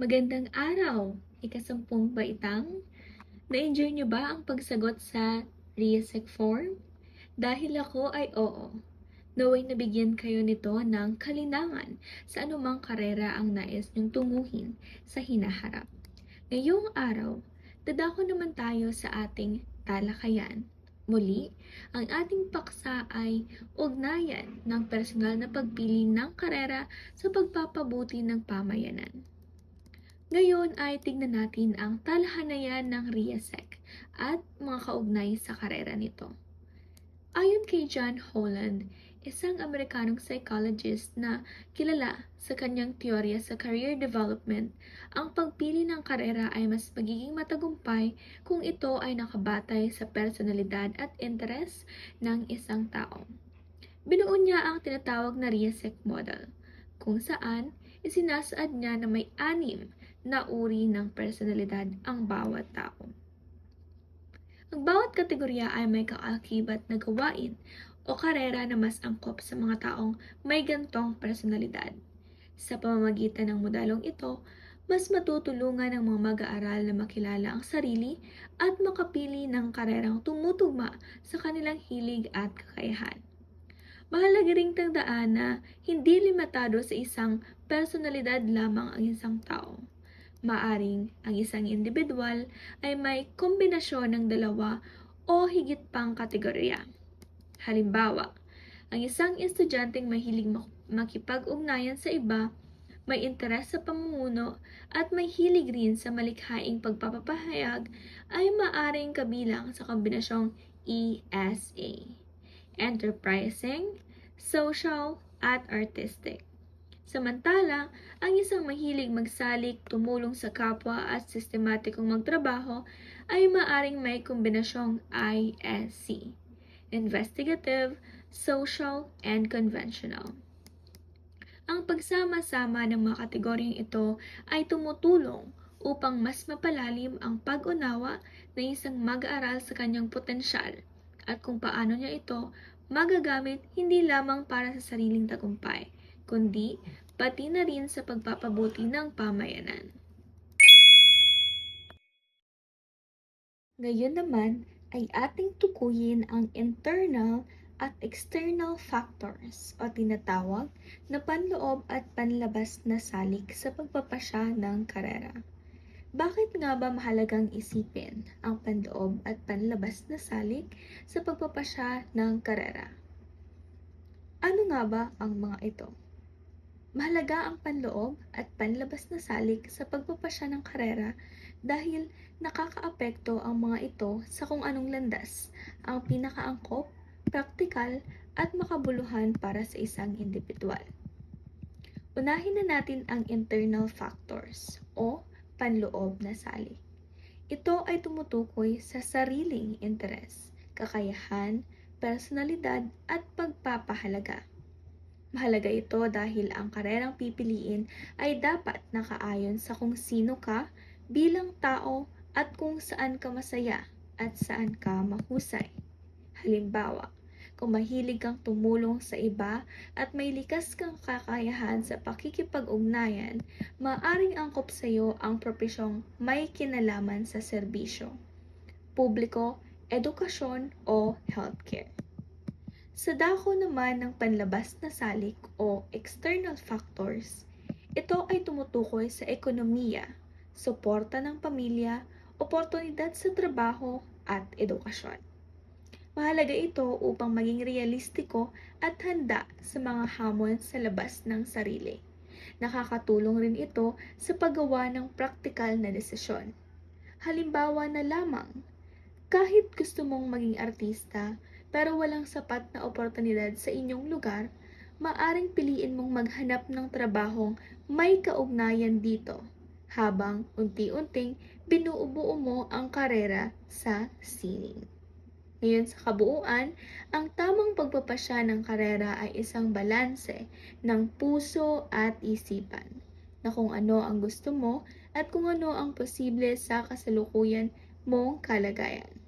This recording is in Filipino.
Magandang araw! Ikasampung baitang? Na-enjoy niyo ba ang pagsagot sa RIASEC form? Dahil ako ay oo. Naway nabigyan kayo nito ng kalinangan sa anumang karera ang nais niyong tunguhin sa hinaharap. Ngayong araw, dadako naman tayo sa ating talakayan. Muli, ang ating paksa ay ugnayan ng personal na pagpili ng karera sa pagpapabuti ng pamayanan. Ngayon ay tignan natin ang talahanayan ng RIASEC at mga kaugnay sa karera nito. Ayon kay John Holland, isang Amerikanong psychologist na kilala sa kanyang teorya sa career development, ang pagpili ng karera ay mas magiging matagumpay kung ito ay nakabatay sa personalidad at interes ng isang tao. Binuo niya ang tinatawag na RIASEC model, kung saan isinasaad niya na may anim na uri ng personalidad ang bawat tao. Ang bawat kategorya ay may kaakibat na gawain o karera na mas angkop sa mga taong may gantong personalidad. Sa pamamagitan ng modelong ito, mas matutulungan ng mga mag-aaral na makilala ang sarili at makapili ng karerang tumutugma sa kanilang hilig at kakayahan. Mahalaga ring tandaan na hindi limitado sa isang personalidad lamang ang isang tao. Maaring ang isang individual ay may kombinasyon ng dalawa o higit pang kategorya. Halimbawa, ang isang estudyanteng mahilig mak- makipag-ugnayan sa iba, may interes sa pamumuno at may hilig rin sa malikhaing pagpapahayag ay maaring kabilang sa kombinasyong ESA. Enterprising, social, at artistic. Samantala, ang isang mahilig magsalik, tumulong sa kapwa at sistematikong magtrabaho ay maaring may kombinasyong ISC, investigative, social, and conventional. Ang pagsama-sama ng mga kategoryang ito ay tumutulong upang mas mapalalim ang pag-unawa ng isang mag-aaral sa kanyang potensyal at kung paano niya ito magagamit hindi lamang para sa sariling tagumpay, kundi pati na rin sa pagpapabuti ng pamayanan. Ngayon naman ay ating tukuyin ang internal at external factors o tinatawag na panloob at panlabas na salik sa pagpapasya ng karera. Bakit nga ba mahalagang isipin ang panloob at panlabas na salik sa pagpapasya ng karera? Ano nga ba ang mga ito? Mahalaga ang panloob at panlabas na salik sa pagpapasya ng karera dahil nakakaapekto ang mga ito sa kung anong landas ang pinakaangkop, praktikal at makabuluhan para sa isang individual. Unahin na natin ang internal factors o panloob na salik. Ito ay tumutukoy sa sariling interes, kakayahan, personalidad at pagpapahalaga. Mahalaga ito dahil ang karerang pipiliin ay dapat nakaayon sa kung sino ka bilang tao at kung saan ka masaya at saan ka mahusay. Halimbawa, kung mahilig kang tumulong sa iba at may likas kang kakayahan sa pakikipag-ugnayan, maaring angkop sa iyo ang propesyong may kinalaman sa serbisyo, publiko, edukasyon o healthcare. Sa dako naman ng panlabas na salik o external factors, ito ay tumutukoy sa ekonomiya, suporta ng pamilya, oportunidad sa trabaho at edukasyon. Mahalaga ito upang maging realistiko at handa sa mga hamon sa labas ng sarili. Nakakatulong rin ito sa paggawa ng praktikal na desisyon. Halimbawa na lamang, kahit gusto mong maging artista pero walang sapat na oportunidad sa inyong lugar, maaring piliin mong maghanap ng trabahong may kaugnayan dito habang unti-unting binuubuo mo ang karera sa sining. Ngayon sa kabuuan, ang tamang pagpapasya ng karera ay isang balanse ng puso at isipan na kung ano ang gusto mo at kung ano ang posible sa kasalukuyan mong kalagayan.